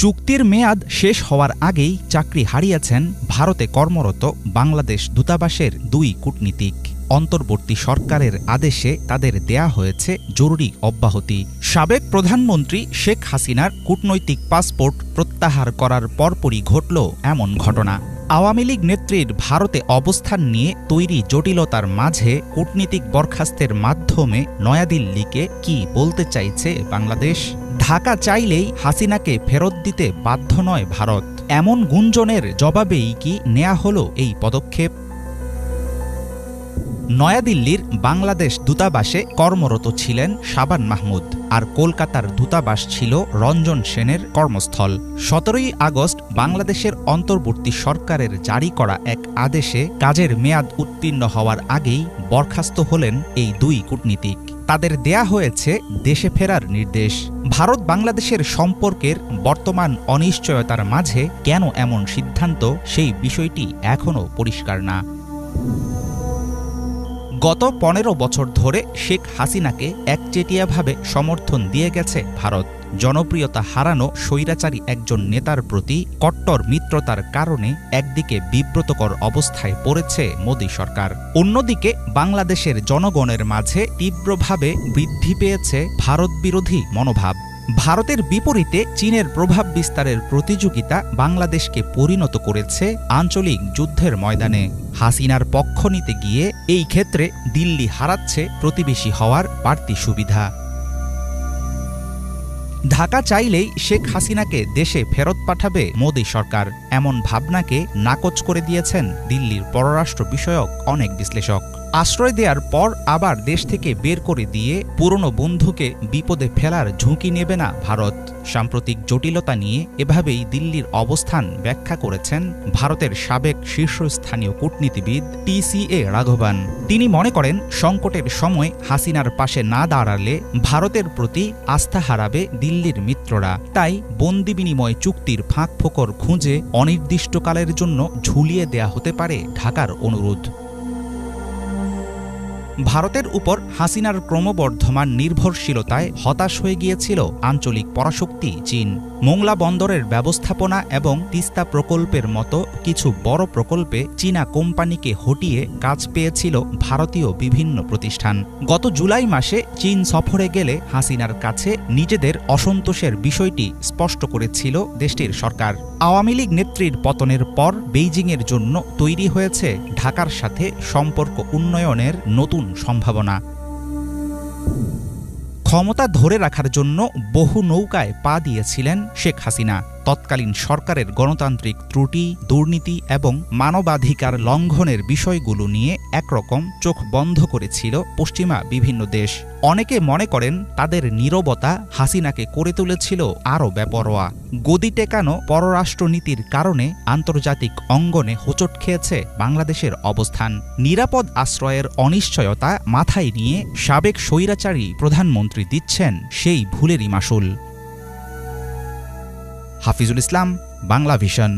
চুক্তির মেয়াদ শেষ হওয়ার আগেই চাকরি হারিয়েছেন ভারতে কর্মরত বাংলাদেশ দূতাবাসের দুই কূটনীতিক। অন্তর্বর্তী সরকারের আদেশে তাদের দেয়া হয়েছে জরুরি অব্যাহতি। সাবেক প্রধানমন্ত্রী শেখ হাসিনার কূটনৈতিক পাসপোর্ট প্রত্যাহার করার পরপরই ঘটল এমন ঘটনা। আওয়ামী লীগ নেত্রীর ভারতে অবস্থান নিয়ে তৈরি জটিলতার মাঝে কূটনীতিক বরখাস্তের মাধ্যমে নয়াদিল্লিকে কি বলতে চাইছে বাংলাদেশ? ঢাকা চাইলেই হাসিনাকে ফেরত দিতে বাধ্য নয় ভারত। এমন গুঞ্জনের জবাবেই কি নেয়া হলো এই পদক্ষেপ? নয়াদিল্লির বাংলাদেশ দূতাবাসে কর্মরত ছিলেন সাবান মাহমুদ আর কলকাতার দূতাবাস ছিল রঞ্জন সেনের কর্মস্থল। সতেরোই আগস্ট বাংলাদেশের অন্তর্বর্তী সরকারের জারি করা এক আদেশে কাজের মেয়াদ উত্তীর্ণ হওয়ার আগেই বরখাস্ত হলেন এই দুই কূটনীতিক। তাদের দেয়া হয়েছে দেশে ফেরার নির্দেশ। ভারত বাংলাদেশের সম্পর্কের বর্তমান অনিশ্চয়তার মাঝে কেন এমন সিদ্ধান্ত সেই বিষয়টি এখনও পরিষ্কার না। গত পনেরো বছর ধরে শেখ হাসিনাকে একচেটিয়াভাবে সমর্থন দিয়ে গেছে ভারত। জনপ্রিয়তা হারানো স্বৈরাচারী একজন নেতার প্রতি কট্টর মিত্রতার কারণে একদিকে বিব্রতকর অবস্থায় পড়েছে মোদী সরকার। অন্যদিকে বাংলাদেশের জনগণের মাঝে তীব্রভাবে বৃদ্ধি পেয়েছে ভারত বিরোধী মনোভাব। ভারতের বিপরীতে চীনের প্রভাব বিস্তারের প্রতিযোগিতা বাংলাদেশকে পরিণত করেছে আঞ্চলিক যুদ্ধের ময়দানে। হাসিনার পক্ষ নিতে গিয়ে এই ক্ষেত্রে দিল্লি হারাচ্ছে প্রতিবেশী হওয়ার বাড়তি সুবিধা। ঢাকা চাইলেই শেখ হাসিনাকে দেশে ফেরত পাঠাবে মোদী সরকার। এমন ভাবনাকে নাকচ করে দিয়েছেন দিল্লির পররাষ্ট্র বিষয়ক অনেক বিশ্লেষক। আশ্রয় দেওয়ার পর আবার দেশ থেকে বের করে দিয়ে পুরনো বন্ধুকে বিপদে ফেলার ঝুঁকি নেবে না ভারত। সাম্প্রতিক জটিলতা নিয়ে এভাবেই দিল্লির অবস্থান ব্যাখ্যা করেছেন ভারতের সাবেক শীর্ষস্থানীয় কূটনীতিবিদ টিসিএ রাঘবান। তিনি মনে করেন, সংকটের সময় হাসিনার পাশে না দাঁড়ালে ভারতের প্রতি আস্থা হারাবে দিল্লির মিত্ররা। তাই বন্দি বিনিময় চুক্তির ফাঁক ফোকর খুঁজে অনির্দিষ্টকালের জন্য ঝুলিয়ে দেয়া হতে পারে ঢাকার অনুরোধ। ভারতের উপর হাসিনার ক্রমবর্ধমান নির্ভরশীলতায় হতাশ হয়ে গিয়েছিল আঞ্চলিক পরাশক্তি চীন। মোংলা বন্দরের ব্যবস্থাপনা এবং তিস্তা প্রকল্পের মতো কিছু বড় প্রকল্পে চীনা কোম্পানিকে হটিয়ে কাজ পেয়েছিল ভারতীয় বিভিন্ন প্রতিষ্ঠান। গত জুলাই মাসে চীন সফরে গেলে হাসিনার কাছে নিজেদের অসন্তোষের বিষয়টি স্পষ্ট করেছিল দেশটির সরকার। আওয়ামী লীগ নেত্রীর পতনের পর বেইজিংয়ের জন্য তৈরি হয়েছে ঢাকার সাথে সম্পর্ক উন্নয়নের নতুন সম্ভাবনা। ক্ষমতা ধরে রাখার জন্য বহু নৌকায় পা দিয়েছিলেন শেখ হাসিনা। তৎকালীন সরকারের গণতান্ত্রিক ত্রুটি, দুর্নীতি এবং মানবাধিকার লঙ্ঘনের বিষয়গুলো নিয়ে একরকম চোখ বন্ধ করেছিল পশ্চিমা বিভিন্ন দেশ। অনেকে মনে করেন তাদের নীরবতা হাসিনাকে করে তুলেছিল আরও বেপরোয়া। গদি টেকানো পররাষ্ট্রনীতির কারণে আন্তর্জাতিক অঙ্গনে হোঁচট খেয়েছে বাংলাদেশের অবস্থান। নিরাপদ আশ্রয়ের অনিশ্চয়তা মাথায় নিয়ে সাবেক স্বৈরাচারী প্রধানমন্ত্রী দিচ্ছেন সেই ভুলেরই মাসুল। হাফিজুল ইসলাম বাংলা ভিশন।